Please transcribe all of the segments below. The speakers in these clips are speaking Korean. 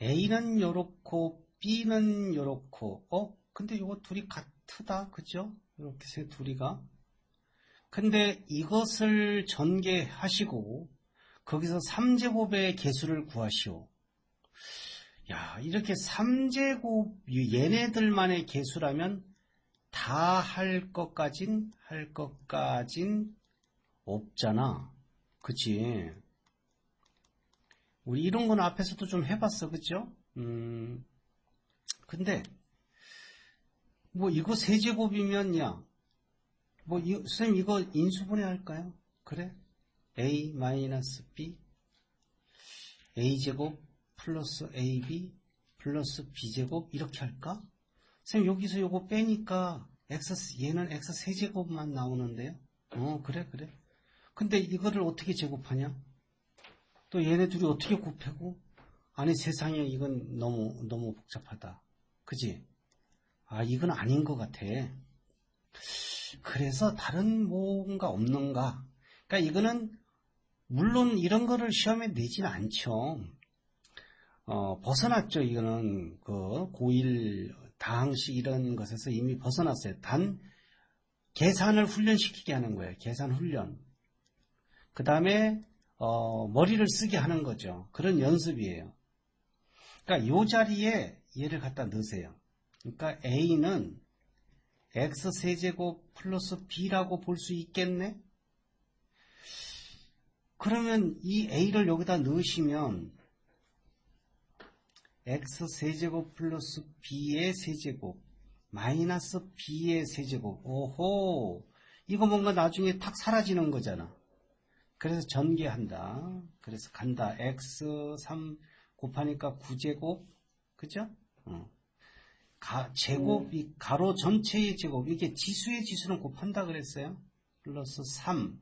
A는 요렇고 B는 요렇고 어? 근데 요거 둘이 같으다 그죠? 이렇게 세 둘이가 근데 이것을 전개하시고 거기서 3제곱의 개수를 구하시오. 야, 이렇게 3제곱 얘네들만의 개수라면 다 할 것까진 할 것까진 없잖아. 그치? 우리 이런 건 앞에서도 좀 해봤어. 그죠? 음, 근데, 뭐, 이거 세제곱이면, 야, 뭐, 이, 선생님, 이거 인수분해 할까요? 그래? a 마이너스 b, a제곱 플러스 ab 플러스 b제곱, 이렇게 할까? 선생님, 여기서 요거 빼니까, x, 얘는 x 세제곱만 나오는데요? 어, 그래, 그래. 근데 이거를 어떻게 제곱하냐? 또 얘네 둘이 어떻게 곱하고? 아니 세상에 이건 너무 너무 복잡하다. 그지? 아 이건 아닌 것 같아. 그래서 다른 뭔가 없는가? 그러니까 이거는 물론 이런 거를 시험에 내진 않죠. 어, 벗어났죠. 이거는 그 고1 다항식 이런 것에서 이미 벗어났어요. 단 계산을 훈련시키게 하는 거예요. 계산 훈련. 그 다음에 어, 머리를 쓰게 하는 거죠. 그런 연습이에요. 그러니까 이 자리에 얘를 갖다 넣으세요. 그러니까 A는 X 세제곱 플러스 B라고 볼 수 있겠네? 그러면 이 A를 여기다 넣으시면 X 세제곱 플러스 B의 세제곱 마이너스 B의 세제곱 오호 이거 뭔가 나중에 탁 사라지는 거잖아. 그래서 전개한다. 그래서 간다. x3 곱하니까 9제곱. 그죠? 어. 가, 제곱, 이 가로 전체의 제곱. 이게 지수의 지수는 곱한다 그랬어요. 플러스 3.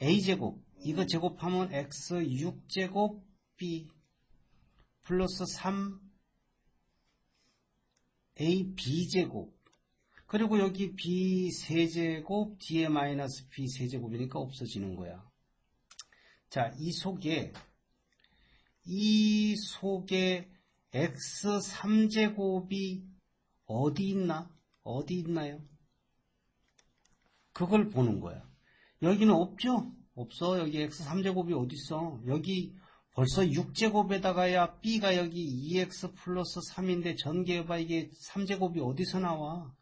a제곱. 이거 제곱하면 x 6제곱 b 플러스 3 a b제곱. 그리고 여기 b 세제곱 뒤에 마이너스 b 세제곱이니까 없어지는 거야. 자, 이 속에 이 속에 x 3제곱이 어디 있나? 어디 있나요? 그걸 보는 거야. 여기는 없죠? 없어. 여기 x 3제곱이 어디 있어? 여기 벌써 6제곱에다가야 b가 여기 2x 플러스 3인데 전개해봐 이게 3제곱이 어디서 나와?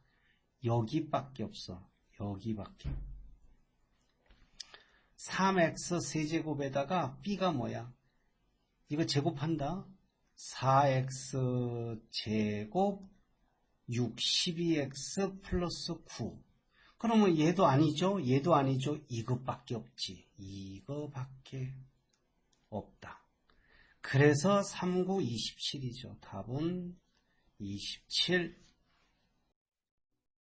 여기밖에 없어. 여기밖에. 3x 세제곱에다가 b가 뭐야? 이거 제곱한다. 4x 제곱 6, 12x 플러스 9. 그러면 얘도 아니죠? 얘도 아니죠? 이것밖에 없지. 이거밖에 없다. 그래서 3, 9, 27이죠. 답은 27.